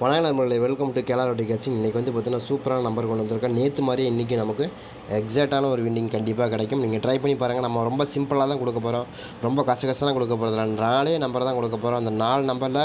வணக்கம் நண்பர்களே welcome to கேலா ரோட்டி கேசிங் இன்றைக்கி வந்து பார்த்தீங்கன்னா சூப்பரான நம்பர் கொண்டு வந்திருக்கோம் நேற்று மாதிரியே இன்றைக்கி நமக்கு எக்ஸாக்டான ஒரு வின்னிங் கண்டிப்பாக கிடைக்கும். நீங்கள் ட்ரை பண்ணி பாருங்கள் நம்ம ரொம்ப சிம்பிளாக தான் கொடுக்க போகிறோம் ரொம்ப கசகசலாம் கொடுக்க போகிறதில்ல நாலே நம்பர் தான் கொடுக்க போகிறோம் அந்த நாலு நம்பரில்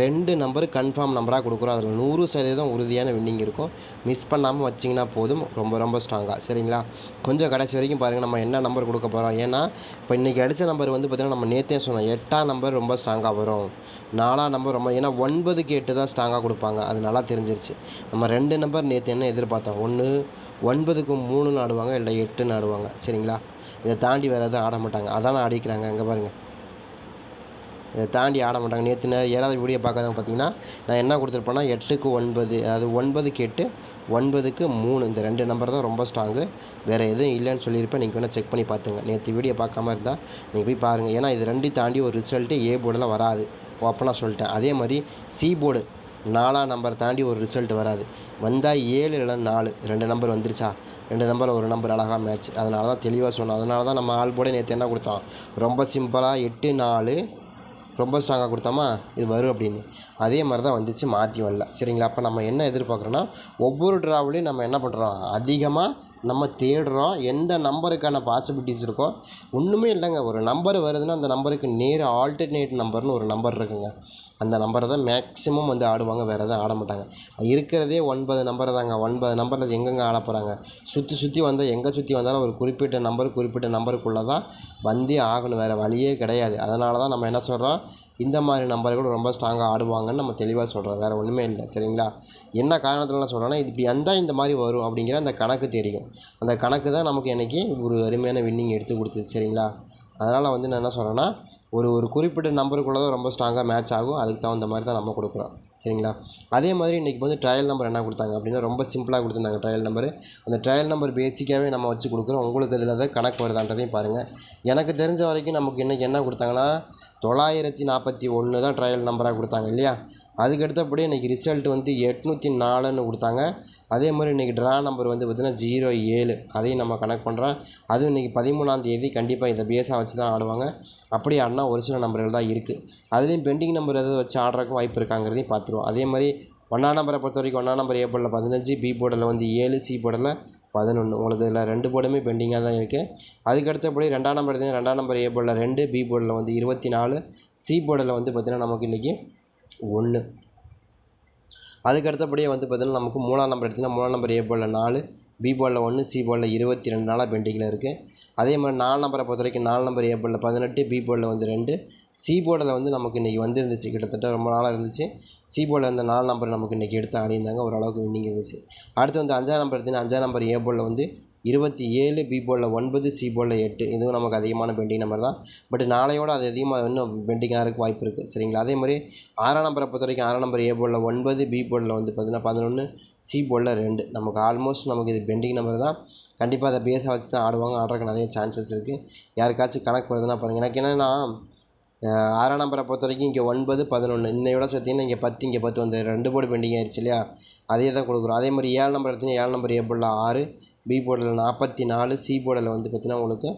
ரெண்டு நம்பர் கன்ஃபார்ம் நம்பராக கொடுக்குறோம். அதில் நூறு சதவீதம் உறுதியான வின்னிங் இருக்கும். மிஸ் பண்ணாமல் வச்சிங்கன்னா போதும். ரொம்ப ரொம்ப ஸ்ட்ராங்காக சரிங்களா? கொஞ்சம் கடைசி வரைக்கும் பாருங்கள் நம்ம என்ன நம்பர் கொடுக்க போகிறோம் ஏன்னா இப்போ இன்றைக்கி அடித்த நம்பர் வந்து பார்த்திங்கன்னா நம்ம நேற்றே சொன்னோம். எட்டாம் நம்பர் ரொம்ப ஸ்ட்ராங்காக வரும். நாலாம் நம்பர் ரொம்ப ஏன்னா ஒன்பதுக்கு எட்டு தான் ஸ்ட்ராங்காக கொடுப்பாங்க. அது நல்லா தெரிஞ்சிருச்சு. நம்ம ரெண்டு நம்பர் நேற்று என்ன எதிர்பார்த்தோம்? ஒன்று ஒன்பதுக்கு மூணுன்னு ஆடுவாங்க இல்லை எட்டுன்னு ஆடுவாங்க சரிங்களா? இதை தாண்டி வேறு எதுவும் ஆட மாட்டாங்க. அதான் ஆடிக்கிறாங்க அங்கே பாருங்கள் இதை தாண்டி ஆட மாட்டாங்க. நேற்று ஏழாவது வீடியோ பார்க்காதவங்க பார்த்தீங்கன்னா நான் என்ன கொடுத்துருப்பேன்னா எட்டுக்கு ஒன்பது அதாவது ஒன்பதுக்கு எட்டு ஒன்பதுக்கு மூணு. இந்த ரெண்டு நம்பர் தான் ரொம்ப ஸ்ட்ராங்கு வேறு எதுவும் இல்லைன்னு சொல்லியிருப்பேன். நீங்கள் வேணால் செக் பண்ணி பார்த்துங்க. நேற்று வீடியோ பார்க்காம இருந்தால் நீங்கள் போய் பாருங்கள் ஏன்னா இது ரெண்டையும் தாண்டி ஒரு ரிசல்ட்டு ஏ போர்டில் வராது. ஓப்பனாக சொல்லிட்டேன். அதே மாதிரி சி போர்டு நாலாம் நம்பர் தாண்டி ஒரு ரிசல்ட் வராது. வந்தால் ஏழு இல்லை நாலு. ரெண்டு நம்பர் வந்துருச்சா? ரெண்டு நம்பர் ஒரு நம்பர் அழகாக மேட்ச் அதனால தான் தெளிவாக சொன்னோம். அதனால தான் நம்ம ஆள் போட நேற்று என்ன கொடுத்தோம்? ரொம்ப சிம்பிளாக எட்டு நாலு ரொம்ப ஸ்ட்ராங்காக கொடுத்தோமா? இது வரும் அப்படின்னு. அதே மாதிரி தான் வந்துச்சு. மாற்றி வரல. சரிங்களா? அப்போ நம்ம என்ன எதிர்பார்க்குறோன்னா ஒவ்வொரு ட்ராவலையும் நம்ம என்ன பண்ணுறோம் அதிகமாக நம்ம தேடுறோம் எந்த நம்பருக்கான பாசிபிலிட்டிஸ் இருக்கோ ஒன்றுமே இல்லைங்க. ஒரு நம்பர் வருதுன்னா அந்த நம்பருக்கு நேர் ஆல்டர்னேட் நம்பர்னு ஒரு நம்பர் இருக்குங்க. அந்த நம்பரை தான் மேக்ஸிமம் வந்து ஆடுவாங்க வேறு எதுவும் ஆட மாட்டாங்க. இருக்கிறதே ஒன்பது நம்பர் தாங்க. ஒன்பது நம்பரில் எங்கெங்கே ஆட போகிறாங்க சுற்றி சுற்றி வந்தால் எங்கே சுற்றி வந்தாலும் ஒரு குறிப்பிட்ட நம்பர் குறிப்பிட்ட நம்பருக்குள்ளே தான் வந்தே ஆகணும். வேறு வழியே கிடையாது. அதனால தான் நம்ம என்ன சொல்கிறோம் இந்த மாதிரி நம்பர்கள் ரொம்ப ஸ்ட்ராங்காக ஆடுவாங்கன்னு நம்ம தெளிவாக சொல்கிறோம் வேறு ஒன்றுமே இல்லை. சரிங்களா? என்ன காரணத்தினால சொல்கிறேன்னா இது இப்படி வந்தால் இந்த மாதிரி வரும் அப்படிங்கிற அந்த கணக்கு தெரியும். அந்த கணக்கு தான் நமக்கு இன்றைக்கி ஒரு அருமையான வின்னிங் எடுத்து கொடுத்தது. சரிங்களா? அதனால் வந்து நான் என்ன சொல்கிறேன்னா ஒரு ஒரு குறிப்பிட்ட நம்பருக்குள்ளே தான் ரொம்ப ஸ்ட்ராங்காக மேட்ச் ஆகும். அதுக்கு தகுந்த மாதிரி தான் நம்ம கொடுக்குறோம். சரிங்களா? அதே மாதிரி இன்றைக்கி வந்து ட்ரையல் நம்பர் என்ன கொடுத்தாங்க அப்படின்னா ரொம்ப சிம்பிளாக கொடுத்துருந்தாங்க ட்ரையல் நம்பர் அந்த ட்ரையல் நம்பர் பேசிக்காகவே நம்ம வச்சு கொடுக்குறோம். உங்களுக்கு இதில் தான் கணக்கு வருதான்றதையும் பாருங்கள் எனக்கு தெரிஞ்ச வரைக்கும் நமக்கு இன்றைக்கி என்ன கொடுத்தாங்கன்னா தொள்ளாயிரத்தி நாற்பத்தி ஒன்று தான் ட்ரையல் நம்பராக கொடுத்தாங்க இல்லையா? அதுக்கு அடுத்தபடி இன்றைக்கி ரிசல்ட் வந்து எட்நூற்றி நாலுன்னு கொடுத்தாங்க. அதே மாதிரி இன்றைக்கி ட்ரா நம்பர் வந்து பார்த்திங்கன்னா ஜீரோ ஏழு. அதையும் நம்ம கனெக்ட் பண்ணுறோம் அதுவும் இன்றைக்கி பதிமூணாம் தேதி கண்டிப்பாக இதை பேஸாக வச்சு தான் ஆடுவாங்க. அப்படி ஆடினா ஒரு சில நம்பர்கள் தான் இருக்குது அதுலேயும் பெண்டிங் நம்பர் எதாவது வச்சு ஆடுறதுக்கும் வாய்ப்பு இருக்காங்கிறதையும் பார்த்துருவோம். அதே மாதிரி ஒன்றாம் நம்பரை பொறுத்த வரைக்கும் ஒன்றாம் நம்பர் ஏ போர்டில் பதினஞ்சு பி போர்டில் வந்து ஏழு சி போர்டில் பதினொன்று உங்களுக்கு இதில் ரெண்டு போர்டுமே பெண்டிங்காக தான் இருக்குது அதுக்கு அடுத்தபடி ரெண்டாம் நம்பர் எடுத்தீங்கன்னா ரெண்டாம் நம்பர் ஏ போர்டில் ரெண்டு பி போர்டில் வந்து இருபத்தி நாலு சி போர்டில் வந்து பார்த்திங்கன்னா நமக்கு இன்றைக்கி ஒன்று அதுக்கு அடுத்தபடியே வந்து பார்த்திங்கன்னா நமக்கு மூணாம் நம்பர் எடுத்திங்கன்னா மூணாம் நம்பர் ஏ போர்டில் நாலு பி போர்டில் ஒன்று சி போர்டில் இருபத்தி ரெண்டு நாளாக பெண்டிங்கில் இருக்குது அதே மாதிரி நாலு நம்பரை பொறுத்த வரைக்கும் நாலு நம்பர் ஏ போர்டில் பதினெட்டு பி போர்டில் வந்து ரெண்டு சி போர்டில் வந்து நமக்கு இன்றைக்கி வந்துருந்துச்சு. கிட்டத்தட்ட ரொம்ப நாளாக இருந்துச்சு. சி போர்டில் இந்த நாலு நம்பர் நமக்கு இன்றைக்கி எடுத்து ஆடியிருந்தாங்க. ஓரளவுக்கு வின்னிங் இருந்துச்சு. அடுத்து வந்து அஞ்சாம் நம்பர் எடுத்திங்கன்னா அஞ்சாம் நம்பர் ஏ போர்டில் வந்து இருபத்தி ஏழு பி போலில் ஒன்பது சி போலில் எட்டு. இதுவும் நமக்கு அதிகமான பெண்டிங் நம்பர் தான். பட் நாளையோட அது அதிகமாக இன்னும் பெண்டிங்காக இருக்க வாய்ப்பு இருக்குது சரிங்களா? அதே மாதிரி ஆறாம் நம்பரை பொறுத்த வரைக்கும் ஆறாம் நம்பர் ஏ போலில் ஒன்பது பி போலில் வந்து பார்த்திங்கன்னா பதினொன்று சி போலில் ரெண்டு. நமக்கு ஆல்மோஸ்ட் நமக்கு இது பெண்டிங் நம்பர் தான். கண்டிப்பாக அதை பேஸாக வச்சு தான் ஆடுவாங்க. ஆடுறதுக்கு நிறைய சான்சஸ் இருக்குது யாருக்காச்சும் கணக்கு வருதுன்னா பாருங்கள் எனக்கு என்னென்னா ஆறாம் நம்பரை பொறுத்த வரைக்கும் இங்கே ஒன்பது பதினொன்று இன்னையோட சேர்த்திங்கன்னா இங்கே பத்து இங்கே பத்து வந்து ரெண்டு போர்டு பெண்டிங் ஆயிடுச்சு இல்லையா? அதே தான் கொடுக்குறோம். அதே மாதிரி ஏழு நம்பர் எடுத்தீங்கன்னா ஏழு நம்பர் ஏ ஆறு பி போர்டில் நாற்பத்தி நாலு சி போர்டில் வந்து பார்த்திங்கன்னா உங்களுக்கு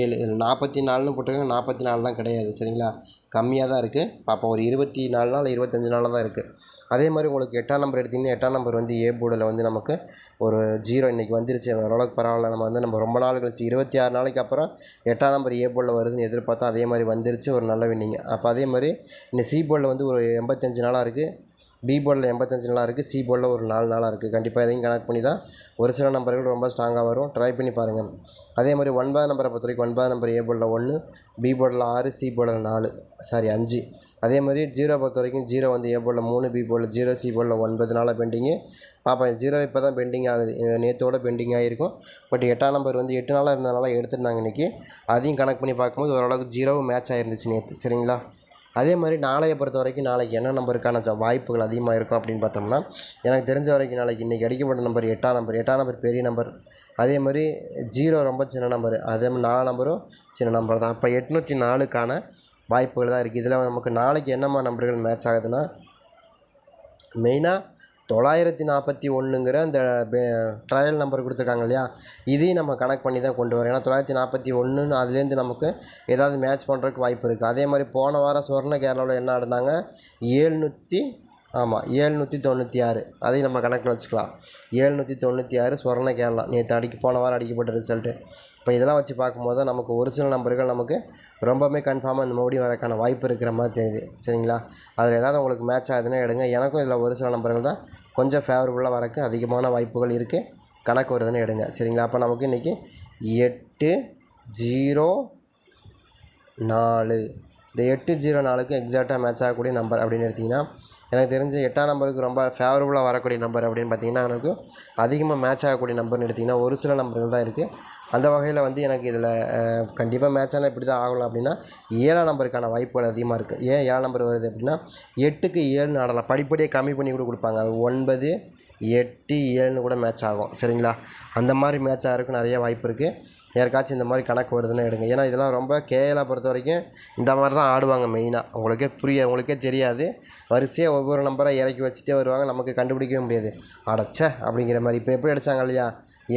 ஏழு இதில் நாற்பத்தி நாலுன்னு போட்டிருக்காங்க. நாற்பத்தி நாலுலாம் கிடையாது சரிங்களா? கம்மியாக தான் இருக்குது பார்ப்போம் ஒரு இருபத்தி நாலு நாள் இருபத்தஞ்சி நாள் தான் இருக்குது அதே மாதிரி உங்களுக்கு எட்டாம் நம்பர் எடுத்திங்கன்னா எட்டாம் நம்பர் வந்து ஏ போர்டில் வந்து நமக்கு ஒரு ஜீரோ இன்றைக்கி வந்துருச்சு. ஓரளவுக்கு பரவாயில்ல. நம்ம வந்து நம்ம ரொம்ப நாள் கழிச்சு இருபத்தி ஆறு நாளைக்கு அப்புறம் எட்டாம் நம்பர் ஏ போர்டில் வருதுன்னு எதிர்பார்த்தா அதே மாதிரி வந்துருச்சு. ஒரு நல்ல வின்னிங் அப்போ அதே மாதிரி இந்த சி போர்டில் வந்து ஒரு எண்பத்தஞ்சு நாளாக இருக்குது பி போர்டில் எண்பத்தஞ்சு நாளாக இருக்குது சி போர்டில் ஒரு நாலு நாளாக இருக்குது கண்டிப்பாக இதையும் கனெக்ட் பண்ணி தான் ஒரு சில நம்பர்கள் ரொம்ப ஸ்ட்ராங்காக வரும். ட்ரை பண்ணி பாருங்கள் அதே மாதிரி ஒன்பது நம்பரை பொறுத்த வரைக்கும் ஒன்பது நம்பர் ஏ போர்டில் ஒன்று பி போர்டில் ஆறு சி போர்டில் நாலு சாரி அஞ்சு. அதே மாதிரி ஜீரோ பொறுத்த வரைக்கும் ஜீரோ வந்து ஏ போர்டில் மூணு பி போர்டில் ஜீரோ சி போர்டில் ஒன்பது நாளாக பெண்டிங்கு பார்ப்பேன் ஜீரோ இப்போ தான் பெண்டிங் ஆகுது. நேற்றோட பெண்டிங் ஆகிருக்கும் பட் எட்டாம் நம்பர் வந்து எட்டு நாளாக இருந்ததுனால எடுத்துருந்தாங்க இன்றைக்கி அதையும் கனெக்ட் பண்ணி பார்க்கும்போது ஓரளவுக்கு ஜீரோவும் மேட்ச் ஆகிருந்துச்சு நேற்று சரிங்களா? அதே மாதிரி நாளையை பொறுத்த வரைக்கும் நாளைக்கு என்ன நம்பருக்கான ச வாய்ப்புகள் அதிகமாக இருக்கும் அப்படின்னு பார்த்தோம்னா எனக்கு தெரிஞ்ச வரைக்கும் நாளைக்கு இன்றைக்கி அடிக்கப்பட்ட நம்பர் எட்டாம் நம்பர் எட்டாம் நம்பர் பெரிய நம்பர் அதே மாதிரி ஜீரோ ரொம்ப சின்ன நம்பர் அதே மாதிரி நாலு நம்பரும் சின்ன நம்பர் தான். இப்போ எட்நூற்றி நாலுக்கான வாய்ப்புகள் தான் இருக்குது இதில் நமக்கு நாளைக்கு என்னம்மா நம்பர்கள் மேட்ச் ஆகுதுன்னா மெயினாக தொள்ளாயிரத்தி நாற்பத்தி ஒன்றுங்கிற அந்த ட்ரையல் நம்பர் கொடுத்துருக்காங்க இல்லையா? இதையும் நம்ம கனெக்ட் பண்ணி தான் கொண்டு வரோம். ஏன்னா தொள்ளாயிரத்தி நாற்பத்தி ஒன்றுன்னு அதுலேருந்து நமக்கு ஏதாவது மேட்ச் பண்ணுறதுக்கு வாய்ப்பு இருக்குது அதே மாதிரி போன வாரம் சொர்ண கேரளாவில் என்ன ஆடினாங்க? ஏழ்நூற்றி ஆமாம் ஏழ்நூற்றி தொண்ணூற்றி ஆறு. அதையும் நம்ம கணக்கில் வச்சுக்கலாம். ஏழ்நூற்றி தொண்ணூற்றி ஆறு சொர்ண கேரளா. நேற்று அடிக்க போன வாரம் அடிக்கப்பட்ட ரிசல்ட்டு இப்போ இதெல்லாம் வச்சு பார்க்கும்போது தான் நமக்கு ஒரு சில நம்பர்கள் நமக்கு ரொம்பவுமே கன்ஃபார்மாக இந்த மறுபடியும் வரக்கான வாய்ப்பு இருக்கிற மாதிரி தெரியுது. சரிங்களா? அதில் ஏதாவது உங்களுக்கு மேட்ச் ஆகுதுன்னா எடுங்க. எனக்கும் இதில் ஒரு சில நம்பர்கள் தான் கொஞ்சம் ஃபேவரபுளாக வரக்கு அதிகமான வாய்ப்புகள் இருக்குது கணக்கு வருதுன்னு எடுங்க. சரிங்களா? அப்போ நமக்கு இன்றைக்கி எட்டு ஜீரோ நாலு. இந்த எட்டு ஜீரோ நாலுக்கு எக்ஸாக்டாக மேட்ச் ஆகக்கூடிய நம்பர் அப்படின்னு எடுத்திங்கன்னா எனக்கு தெரிஞ்சு எட்டாம் நம்பருக்கு ரொம்ப ஃபேவரபுளாக வரக்கூடிய நம்பர் அப்படின்னு பார்த்தீங்கன்னா எனக்கு அதிகமாக மேட்ச் ஆகக்கூடிய நம்பர்னு எடுத்திங்கன்னா ஒரு சில நம்பர்கள் தான் இருக்குது அந்த வகையில் வந்து எனக்கு இதில் கண்டிப்பாக மேட்ச் ஆனால் இப்படி தான் ஆகணும் அப்படின்னா ஏழாம் நம்பருக்கான வாய்ப்புகள் அதிகமாக இருக்குது ஏன் ஏழாம் நம்பர் வருது அப்படின்னா எட்டுக்கு ஏழுன்னு ஆடலாம். படிப்படியாக கம்மி பண்ணி கூட கொடுப்பாங்க. அது ஒன்பது எட்டு ஏழுன்னு கூட மேட்ச் ஆகும். சரிங்களா? அந்த மாதிரி மேட்ச் ஆகிறதுக்கு நிறைய வாய்ப்பு இருக்குது யாருக்காச்சும் இந்த மாதிரி கணக்கு வருதுன்னு எடுங்க. ஏன்னா இதெல்லாம் ரொம்ப கேஎலாக பொறுத்த வரைக்கும் இந்த மாதிரி தான் ஆடுவாங்க மெயினாக உங்களுக்கே புரிய உங்களுக்கே தெரியாது. வரிசையாக ஒவ்வொரு நம்பரை இறக்கி வச்சுட்டே வருவாங்க. நமக்கு கண்டுபிடிக்கவே முடியாது. அடைச்ச! அப்படிங்கிற மாதிரி. இப்போ எப்படி அடித்தாங்க இல்லையா?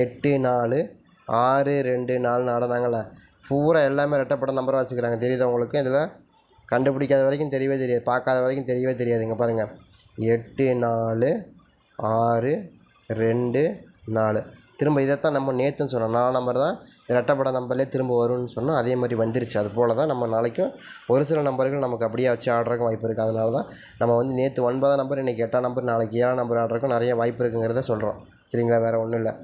எட்டு நாலு ஆறு ரெண்டு நாலு ஆடினாங்களே பூரா எல்லாமே ரெட்டப்பட்ட நம்பராக வச்சுக்கிறாங்க தெரியுதா உங்களுக்கு? இதில் கண்டுபிடிக்காத வரைக்கும் தெரியவே தெரியாது. பார்க்காத வரைக்கும் தெரியவே தெரியாது இங்கே பாருங்கள் எட்டு நாலு ஆறு ரெண்டு நாலு. திரும்ப இதைத்தான் நம்ம நேற்றுன்னு சொன்னோம். நாலு நம்பர் தான் ரெட்டப்பட நம்பர்லேயே திரும்ப வரும்னு சொன்னோம். அதே மாதிரி வந்துருச்சு. அது போல் தான் நம்ம நாளைக்கும் ஒரு சில நம்பர்கள் நமக்கு அப்படியே வச்சு ஆடுறதுக்கு வாய்ப்பு இருக்குது அதனால தான் நம்ம வந்து நேற்று ஒன்பதாம் நம்பர் இன்றைக்கி எட்டாம் நம்பர் நாளைக்கு ஏழாம் நம்பர் ஆடுறதுக்கும் நிறைய வாய்ப்பு இருக்குங்கிறத சொல்கிறோம் சரிங்களா வேறு ஒன்றும் இல்லை.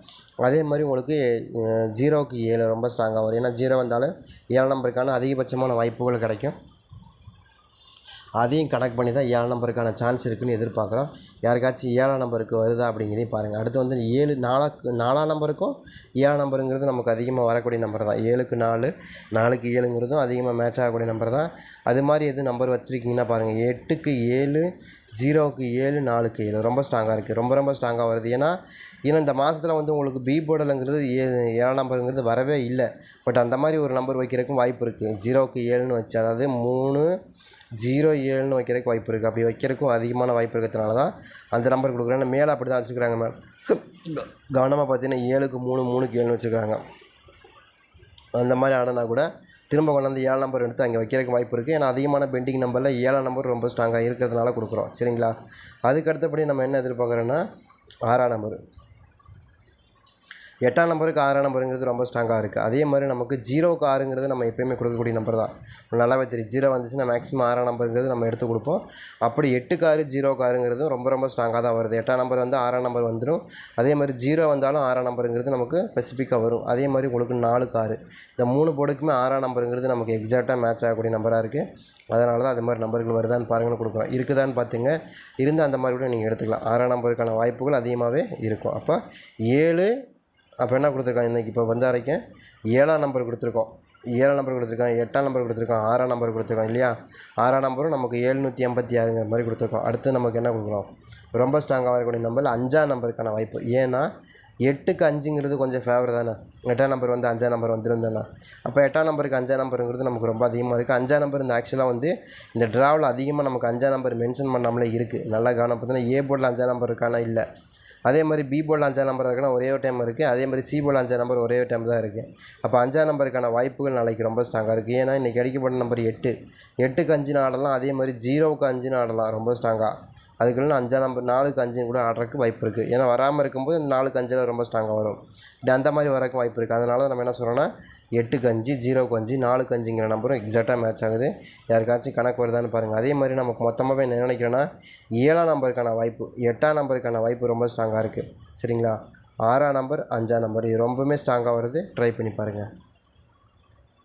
அதே மாதிரி உங்களுக்கு ஜீரோவுக்கு ஏழு ரொம்ப ஸ்ட்ராங்காக வரும். ஏன்னா ஜீரோ வந்தாலும் ஏழாம் நம்பருக்கான அதிகபட்சமான வாய்ப்புகள் கிடைக்கும். அதையும் கணக்கு பண்ணி தான் ஏழாம் நம்பருக்கான சான்ஸ் இருக்குன்னு எதிர்பார்க்குறோம். யாருக்காச்சும் ஏழாம் நம்பருக்கு வருதா அப்படிங்கிறதையும் பாருங்கள் அடுத்து வந்து ஏழு நாலாக்கு நாலாம் நம்பருக்கும் ஏழாம் நம்பருங்கிறது நமக்கு அதிகமாக வரக்கூடிய நம்பர் தான். ஏழுக்கு நாலு நாலுக்கு ஏழுங்கிறதும் அதிகமாக மேட்ச் ஆகக்கூடிய நம்பர் தான். அது மாதிரி எதுவும் நம்பர் வச்சுருக்கீங்கன்னா பாருங்கள் எட்டுக்கு ஏழு ஜீரோவுக்கு ஏழு நாலுக்கு ஏழு. ரொம்ப ஸ்ட்ராங்காக இருக்குது ரொம்ப ரொம்ப ஸ்ட்ராங்காக வருது. ஏன்னா ஏன்னா இந்த மாதத்தில் வந்து உங்களுக்கு பி போர்டலுங்கிறது ஏ ஏழாம் நம்பருங்கிறது வரவே இல்லை. பட் அந்த மாதிரி ஒரு நம்பர் வைக்கிறதுக்கும் வாய்ப்பு இருக்குது ஜீரோவுக்கு ஏழுன்னு வச்சு அதாவது மூணு ஜீரோ ஏழுன்னு வைக்கிறதுக்கு வாய்ப்பு இருக்குது அப்படி வைக்கிறதுக்கும் அதிகமான வாய்ப்பு இருக்கிறதுனால தான் அந்த நம்பர் கொடுக்குறேன். மேலே அப்படி தான் வச்சுக்கிறாங்க மேம் கவனமாக பார்த்தீங்கன்னா ஏழுக்கு மூணு மூணுக்கு ஏழுன்னு வச்சுக்கிறாங்க. அந்த மாதிரி ஆடினா கூட திரும்ப கொண்டாந்து ஏழு நம்பர் எடுத்து அங்கே வைக்கிறதுக்கு வாய்ப்பு இருக்குது ஏன்னா அதிகமான பெண்டிங் நம்பரில் ஏழாம் நம்பர் ரொம்ப ஸ்ட்ராங்காக இருக்கிறதுனால கொடுக்குறோம். சரிங்களா? அதுக்கு அடுத்தபடி நம்ம என்ன எதிர்பார்க்குறோன்னா ஆறாம் நம்பர் எட்டாம் நம்பருக்கு ஆறாம் நம்பருங்கிறது ரொம்ப ஸ்ட்ராங்காக இருக்குது அதே மாதிரி நமக்கு ஜீரோவுக்கு ஆறுங்கிறது நம்ம எப்பயுமே கொடுக்கக்கூடிய நம்பர் தான். நல்லாவே தெரியும். ஜீரோ வந்துச்சுன்னா மேக்ஸிமம் ஆறாம் நம்பருங்கிறது நம்ம எடுத்து கொடுப்போம். அப்படி எட்டுக்கு ஆறு ஜீரோக்கு ஆறுங்கிறது ரொம்ப ரொம்ப ஸ்ட்ராங்காக தான் வருது. எட்டாம் நம்பர் வந்து ஆறாம் நம்பர் வந்துடும் அதே மாதிரி ஜீரோ வந்தாலும் ஆறாம் நம்பருங்கிறது நமக்கு ஸ்பெசிஃபிக்காக வரும். அதே மாதிரி உங்களுக்கு நாலுக்கு ஆறு. இந்த மூணு போர்டுக்குமே ஆறாம் நம்பருங்கிறது நமக்கு எக்ஸாக்டாக மேட்ச் ஆகக்கூடிய நம்பராக இருக்குது அதனால தான் அது மாதிரி நம்பர்கள் வருதான்னு பாருங்கன்னு கொடுக்குறோம். இருக்குதான்னு பார்த்துங்க. இருந்து அந்த மாதிரி கூட நீங்கள் எடுத்துக்கலாம். ஆறாம் நம்பருக்கான வாய்ப்புகள் அதிகமாகவே இருக்கும். அப்போ ஏழு அப்போ என்ன கொடுத்துருக்கோம் இன்றைக்கி இப்போ வந்த வரைக்கும் ஏழாம் நம்பர் கொடுத்துருக்கோம். ஏழாம் நம்பர் கொடுத்துருக்கோம் எட்டாம் நம்பர் கொடுத்துருக்கோம் ஆறாம் நம்பர் கொடுத்துருக்கோம் இல்லையா? ஆறாம் நம்பரும் நமக்கு ஏழ்நூற்றி எண்பத்தி ஆறுங்கிற மாதிரி கொடுத்துருக்கோம். அடுத்து நமக்கு என்ன கொடுக்குறோம்? ரொம்ப ஸ்ட்ராங்காக வரக்கூடிய நம்பர் அஞ்சாம் நம்பருக்கான வாய்ப்பு. ஏன்னா எட்டுக்கு அஞ்சுங்கிறது கொஞ்சம் ஃபேவர் தானே? எட்டாம் நம்பர் வந்து அஞ்சாம் நம்பர் வந்துருந்தேண்ணா அப்போ எட்டாம் நம்பருக்கு அஞ்சாம் நம்பருங்கிறது நமக்கு ரொம்ப அதிகமாக இருக்குது அஞ்சாம் நம்பர் இந்த ஆக்சுவலாக வந்து இந்த ட்ராவில் அதிகமாக நமக்கு அஞ்சாம் நம்பர் மென்ஷன் பண்ணாமலே இருக்குது நல்லா கவனம் பார்த்தீங்கன்னா ஏ போர்டில் அஞ்சாம் நம்பர் இருக்கானா? இல்லை. அதே மாதிரி பி போர்டில் அஞ்சாம் நம்பர் இருக்குன்னா ஒரே ஒரு டைம் இருக்குது அதே மாதிரி சி போர்டில் அஞ்சாம் நம்பர் ஒரே ஒரு டைம் தான் இருக்குது அப்போ அஞ்சாம் நம்பருக்கான வாய்ப்புகள் நாளைக்கு ரொம்ப ஸ்ட்ராங்காக இருக்குது ஏன்னா இன்றைக்கி அடிக்கப்பட்ட நம்பர் எட்டு. எட்டுக்கு அஞ்சுன்னு ஆடலாம் அதே மாதிரி ஜீரோவுக்கு அஞ்சுன்னு ஆடலாம் ரொம்ப ஸ்ட்ராங்காக அதுக்குள்ள அஞ்சாம் நம்பர் நாலுக்கு அஞ்சுன்னு கூட ஆடுறதுக்கு வாய்ப்பு இருக்குது ஏன்னா வராமல் இருக்கும்போது நாலுக்கு அஞ்சில் ரொம்ப ஸ்ட்ராங்காக வரும். அந்த மாதிரி வரக்கு வாய்ப்பு இருக்குது அதனால நம்ம என்ன சொல்கிறோன்னா எட்டுக்கு அஞ்சு ஜீரோக்கு அஞ்சு நாலுக்கு அஞ்சுங்கிற நம்பரும் எக்ஸாக்டாக மேட்ச் ஆகுது. யாருக்காச்சும் கணக்கு வருதான்னு பாருங்கள் அதே மாதிரி நமக்கு மொத்தமாகவே என்ன நினைக்கிறேன்னா ஏழாம் நம்பருக்கான வாய்ப்பு எட்டாம் நம்பருக்கான வாய்ப்பு ரொம்ப ஸ்ட்ராங்காக இருக்குது சரிங்களா? ஆறாம் நம்பர் அஞ்சாம் நம்பர் இது ரொம்பவுமே ஸ்ட்ராங்காக வருது. ட்ரை பண்ணி பாருங்கள்